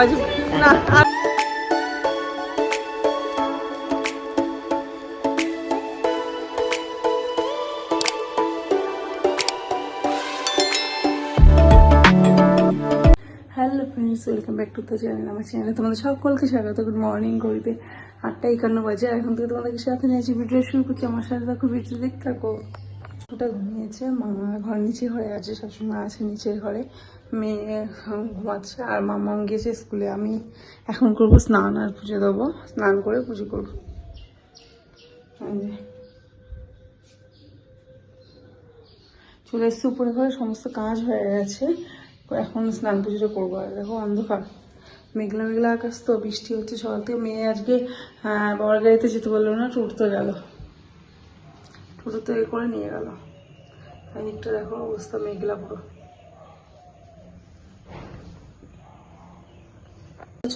আওয়াজ। না hello friends welcome back to the channel আমার চ্যানেলে তোমাদের সকলকে স্বাগত। গুড মর্নিং করিতে আটটা একান্ন বাজে। এখন থেকে তোমাদেরকে সাথে নিয়েছি ভিডিও শুরু করছি। আমার সাথে থাকো ভিডিও দেখতে থাকো। ওটা ঘুমিয়েছে মামা ঘর নিচে ঘরে আছে, সবসময় আছে নিচের ঘরে। মেয়ে ঘুমাচ্ছে। আর মামা গিয়েছে স্কুলে। আমি এখন করব স্নান আর পুজো দেবো। স্নান করে পুজো করব। চলে এসছে উপরে ঘরে সমস্ত কাজ হয়ে গেছে। এখন স্নান পুজোটা করব। আর দেখো অন্ধকার। মেঘলা মেঘলা আকাশ তো বৃষ্টি হচ্ছে সকাল থেকে। মেয়ে আজকে আহ, বাবার গাড়িতে যেতে পারল না টোটোতে গেল। টোটোতে করে নিয়ে গেল। দিকটা দেখো অবস্থা মেঘলা পুরো।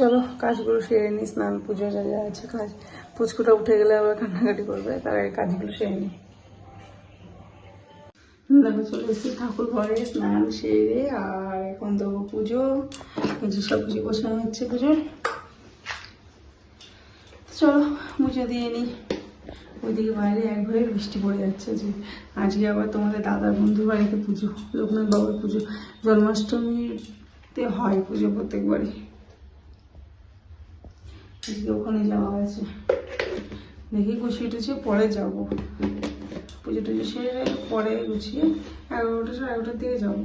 চলো, কাজগুলো সেরে নিই, স্নান, পুজো, যা যা আছে কাজ। পুচকুটা উঠে গেলে আবার কান্নাকাটি করবে, তার আগে কাজগুলো সেরে নিই। দেখো, চলে এসেছি ঠাকুর ঘরে, স্নান সেরে, আর এখন দেবো পুজো। যে সব কিছু গোছানো হচ্ছে পুজোর। চলো পুজো দিয়ে নিই। ওইদিকে বাইরে একবারে বৃষ্টি পড়ে যাচ্ছে, যে আজকে আবার তোমাদের দাদার বন্ধু বাড়িতে পুজো লোকনাথ বাবার পুজো। জন্মাষ্টমীতে হয় পুজো প্রত্যেকবারই। আজকে ওখানে যাওয়া আছে দেখি গুছিয়ে টুছিয়ে পরে যাব। পুজো টুজো সেরে পরে গুছিয়ে এগারোটা সাড়ে এগারোটার দিকে যাব।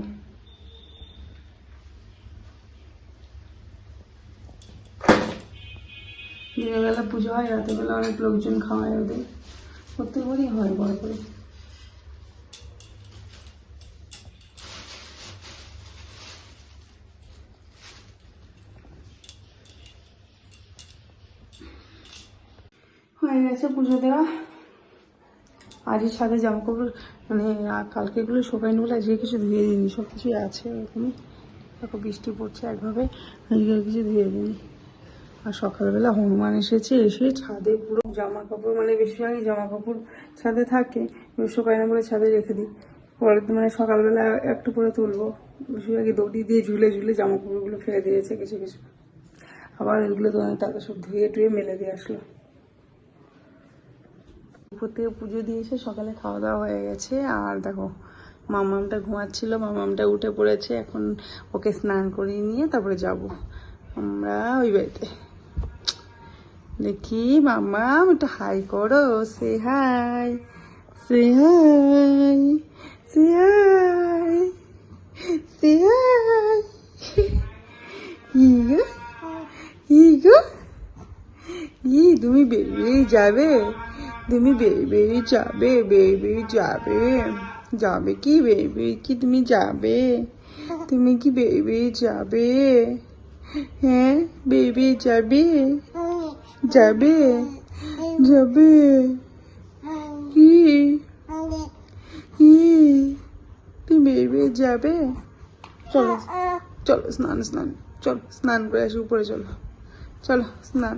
দিনের বেলা পুজো হয়, রাতের বেলা অনেক লোকজন খাওয়ায় ওদের। প্রত্যেকবারই হয় বড় করে হয়ে গেছে পুজো দেওয়া। আজই ছাদে জামা কাপড় মানে আ- কালকে এগুলো শোকাইনি বলে আজকে কিছু ধুয়ে দিইনি সব কিছুই আছে এরকমই। দেখো, বৃষ্টি পড়ছে একভাবে, আজকে কিছু ধুয়ে দিইনি। আর সকালবেলা হনুমান এসেছে, এসে ছাদে পুরো জামা কাপড় মানে বেশিরভাগই জামা কাপড় ছাদে থাকে শুকায় না বলে ছাদে রেখে দিই। পরের মানে সকালবেলা একটু করে তুলবো। বেশিরভাগই দড়ি দিয়ে ঝুলে ঝুলে জামা কাপড়গুলো ফেলে দিয়েছে, কিছু কিছু। আবার এগুলো তাদের সব ধুয়ে টুয়ে মেলে দিয়ে আসলো। উপর থেকে পুজো দিয়ে এসে সকালে খাওয়া দাওয়া হয়ে গেছে। আর দেখো, মামামটা ঘুমাচ্ছিল, মামামটা উঠে পড়েছে। এখন ওকে স্নান করিয়ে নিয়ে তারপরে যাব আমরা ওই বাড়িতে। দেখি, মামাম, একটু হাই করো। সে হাই সে হাই সে হাই সে হাই ইগো ইগো ই তুমি বেরিয়ে যাবে? তুমি বেরিয়ে যাবে বেরিয়ে যাবে যাবে কি বেবি কি তুমি যাবে তুমি কি বেরিয়ে যাবে হ্যাঁ বেবি যাবে যাবে যাবে কি কি তুমি বেরিয়ে যাবে চলো চলো স্নান স্নান চলো স্নান করে আসি উপরে চলো চলো স্নান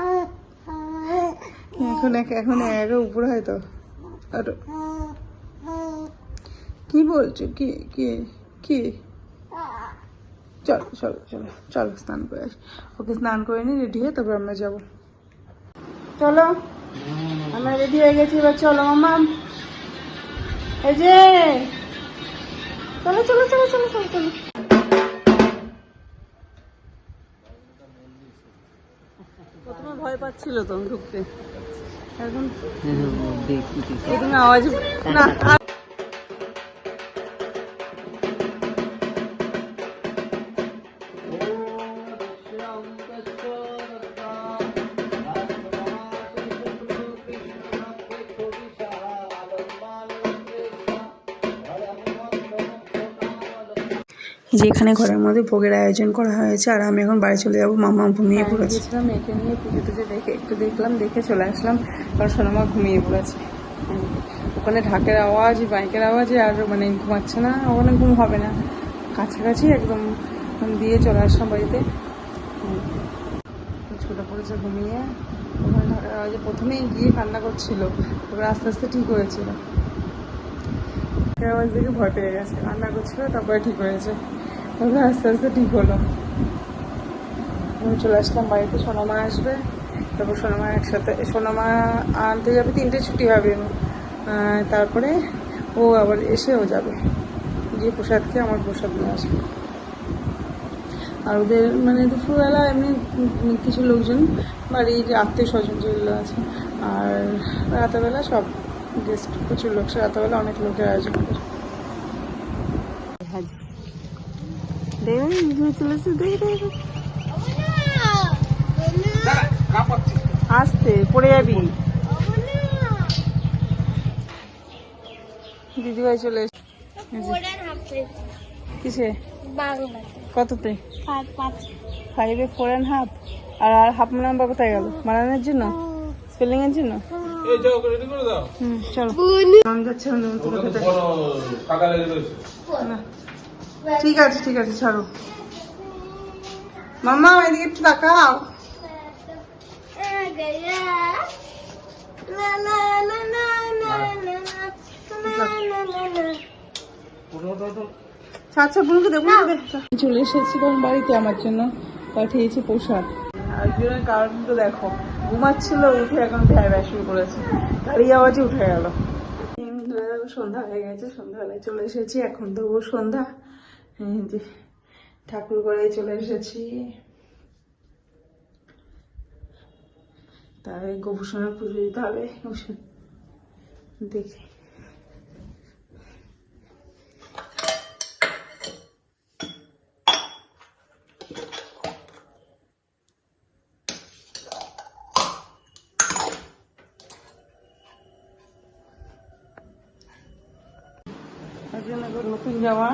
এখন এক এখন একা উপরে হয়তো আরও কি বলছো? কি কি কি? চলো চলো চলো চলো, স্নান করে আসি। ওকে স্নান করে নিই রেডি হয়ে তারপর আমরা যাব। চলো, আমরা রেডি হয়ে গেছি, এবার চলো মামা। এই যে, চলো চলো চলো চলো চলো চলো। প্রথমে ভয় পাচ্ছিল তো ঢুকতে। এখন প্রথমে আওয়াজ না আ- যে এখানে ঘরের মধ্যে ভোগের আয়োজন করা হয়েছে। আর আমি এখন বাড়ি চলে যাব মামা ঘুমিয়ে পড়েছে। গেছিলাম মেয়েকে নিয়ে পুজো টুজো দেখে একটু দেখলাম দেখে চলে আসলাম। কারণ সোনামা ঘুমিয়ে পড়েছে। ওখানে ঢাকের আওয়াজ বাইকের আওয়াজে আর মানে ঘুমাচ্ছে না ওখানে ঘুম হবে না। কাছাকাছি একদম দিয়ে চলে আসলাম বাড়িতে। ছোটো পড়েছে ঘুমিয়ে ওখানে ঢাকার আওয়াজে প্রথমেই গিয়ে কান্না করছিল। তারপরে আস্তে আস্তে ঠিক হয়েছিল। আওয়াজ দেখে ভয় পেয়ে গেছে। কান্না করছিল তারপরে ঠিক হয়েছে। তারপরে আস্তে আস্তে ঠিক হলো। আমি চলে আসলাম বাড়িতে, সোনামা আসবে। তারপর সোনামা একসাথে, সোনামা আনতে যাবে, তিনটে ছুটি হবে। তারপরে ও আবার এসেও যাবে। গিয়ে প্রসাদ খেয়ে আমার প্রসাদ নিয়ে আসবে। আর ওদের মানে দুপুরবেলা এমনি কিছু লোকজন, বাড়ির আত্মীয় স্বজন যেগুলো আছে, আর রাতেরবেলা সব গেস্ট প্রচুর লোক। সে রাতেরবেলা অনেক লোকের আয়োজন করে দেখবেন চলেছে দেখে দেখে আসতে পড়ে যাবি। দিদিভাই চলে এসে কিসে? কততে? ফাইভে ফোর অ্যান্ড হাফ আর আর হাফ নাম্বার কোথায় গেল? বানানোর জন্য? স্পেলিং এর জন্য? এই যাও রেডি করে দাও। হুম চলো। আমি যাচ্ছি ঠিক আছে ঠিক আছে ছাড়ো। মাম্মা এদিকে একটু তাকাও। আচ্ছা বুনুকে দেবো চলে এসেছি তখন বাড়িতে আমার জন্য। পাঠিয়েছি প্রসাদ। একজনের কারণ তো দেখো ঘুমাচ্ছিল উঠে এখন ভ্যা ভ্যা শুরু করেছে। গাড়ি আওয়াজে উঠে গেল। সন্ধ্যা হয়ে গেছে সন্ধ্যাবেলায় চলে এসেছি এখন তো ও সন্ধ্যা। ঠাকুর ঘরে চলে এসেছি। তার গোপুসোনার পুজো দিতে হবে দেখি। নতুন জামা।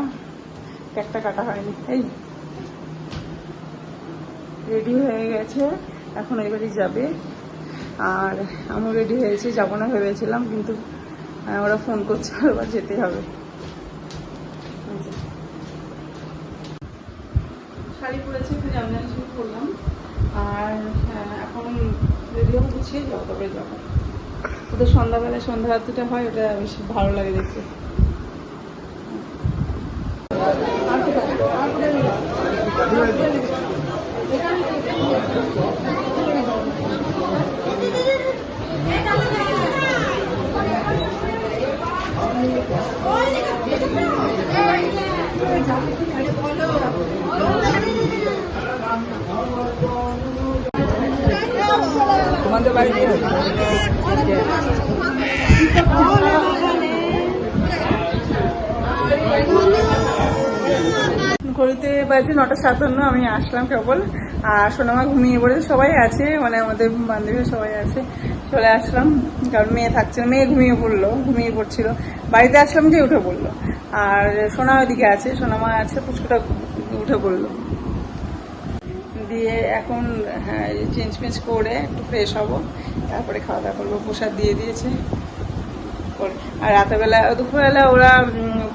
একটা কাটা হয়নি। এই। রেডি হয়ে গেছে। এখন এবারই যাবে। আর আমি রেডি হয়েছি যাব না ভেবেছিলাম কিন্তু ওরা ফোন করছে আবার যেতে হবে। শাড়ি পরেছি একটু জামদানি শুরু করলাম। আর আহ, এখন রেডি হব গুছিয়ে যাব তবে যাব। ওদের সন্ধ্যাবেলায় সন্ধ্যা আরতিটা হয় ওটা বেশ ভালো লাগে দেখতে। আর কোথায়? আর কোথায় বাড়িতে ঘড়িতে বাজে নটা সাতান্ন, আমি আসলাম কেবল। আর সোনামা ঘুমিয়ে পড়েছে, সবাই আছে মানে আমাদের বান্ধবী সবাই আছে। চলে আসলাম, কারণ মেয়ে থাকছে না মেয়ে ঘুমিয়ে পড়ল, ঘুমিয়ে পড়ছিল। বাড়িতে আসলাম যে উঠে পড়ল। আর সোনা ওইদিকে আছে, সোনামা আছে, পুচকুটা উঠে পড়ল। দিয়ে এখন হ্যাঁ চেঞ্জ ফেঞ্জ করে একটু ফ্রেশ হব, তারপরে খাওয়া দাওয়া করব, প্রসাদ দিয়ে দিয়েছে। করে। আর রাতেরবেলা দুপুরবেলা ওরা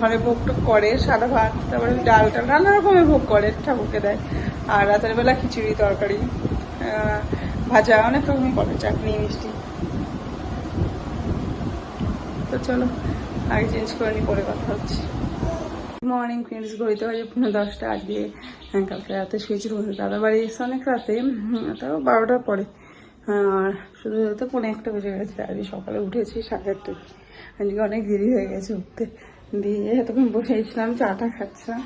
ঘরে ভোগ টোগ করে সাদা ভাত তারপরে ডাল টাল নানা রকমের ভোগ করে ঠাকুরকে দেয়। আর রাতের বেলা খিচুড়ি তরকারি ভাজা অনেক রকম করে চাটনি মিষ্টি। তো চলো আগে চেঞ্জ করে নি পরে কথা হচ্ছে। মর্নিং ফ্রেন্ডস ঘড়িতে বাজে পনেরো দশটা হ্যাঁ, কালকে রাতে শুয়েছি তোমাদের দাদা বাড়ি এসে অনেক রাতে তাও বারোটার পরে। আর শুধু তো পনেরো একটা বেজে গেছে আজকে সকালে উঠেছি সাড়ে আটটায় আজকে অনেক দেরি হয়ে গেছে উঠতে। দিয়ে এতক্ষণ বসেছিলাম চাটা খাচ্ছিলাম,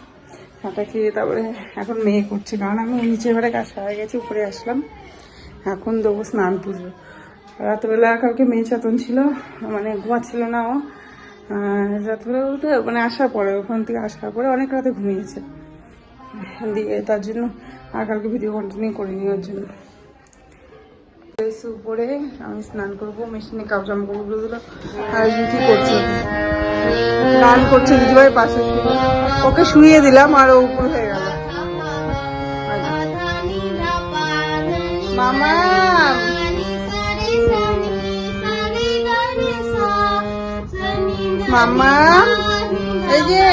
চাটা খেয়ে তারপরে এখন মেয়ে করছে, কারণ আমি নিচে ঘরে কাজ হয়ে গেছি, উপরে আসলাম। এখন দেবো স্নান পুজো। রাতবেলা কালকে মেয়ে চেতন ছিল মানে ঘুমাচ্ছিল না ও। রাতবেলা বলতে মানে আসার পরে, ওখান থেকে আসার পরে অনেক রাতে ঘুমিয়েছে। দিয়ে তার জন্য আর কালকে ভিডিও কন্টিনিউ করিনি ওর জন্য। উপরে আমি স্নান করব, মেশিনে কাপ জামা কাপড়গুলো আর কি করছে? গান করছে দিদিভাই পাশে ওকে শুয়ে দিলাম, আর ও উপর হয়ে গেল। মামা! মামা! এই যে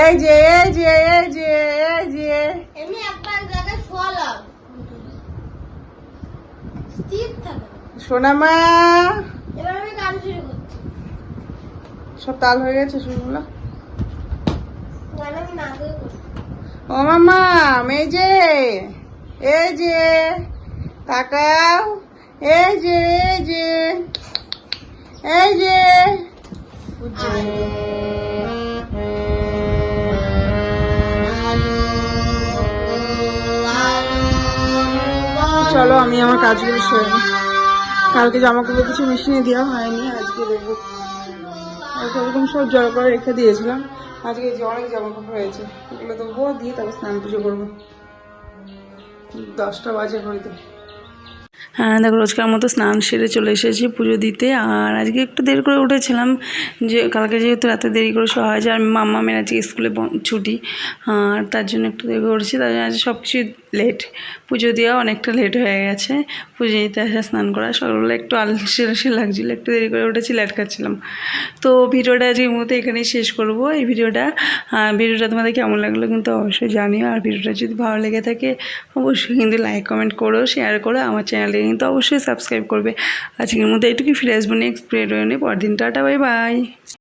এই যে এই যে এই যে এই যে। এমনি একটা জায়গায় শোয়ালাম। স্থির থাকে। সোনামা। এবার আমি গান শুরু করছি। সব তাল হয়ে গেছে করে ও মামা এই যে এই যে তাকাও এই যে এই যে এই যে। চলো, আমি আমার কাজগুলো সেরে। কালকে জামা কাপড় কিছু মেশিনে দেওয়া হয়নি, আজকে দেবো আজকে ওরকম সব জল করে রেখে দিয়েছিলাম। আজকে যে অনেক জামা কাপড় হয়েছে, এগুলো দেবো দিয়ে তারপর স্নান পুজো করব। দশটা বাজে ঘড়িতে হ্যাঁ দেখো, রোজকার মতো স্নান সেরে চলে এসেছি পুজো দিতে। আর আজকে একটু দেরি করে উঠেছিলাম, যে কালকে যেহেতু রাতে দেরি করে শোয়া আর মামা মেয়ের আজকে স্কুলে ছুটি, আর তার জন্য একটু দেরি করেছি তার জন্য আজ সব কিছু লেট পুজো দেওয়া অনেকটা লেট হয়ে গেছে। পুজো দিতে আসা, স্নান করা, সকালবেলা একটু আলসে আলসে লাগছিল, একটু দেরি করে উঠেছি লেট খাচ্ছিলাম। তো ভিডিওটা আজকের মতো এখানেই শেষ করব। এই ভিডিওটা ভিডিওটা তোমাদের কেমন লাগল কিন্তু অবশ্যই জানিও। আর ভিডিওটা যদি ভালো লেগে থাকে, অবশ্যই কিন্তু লাইক কমেন্ট করো শেয়ার করো। আমার চ্যানেলে কিন্তু অবশ্যই সাবস্ক্রাইব করবে। আজকের মতো এইটুকুই। ফিরে আসব নেক্সট ভিডিও নিয়ে। পরদিন টাটা বাই বাই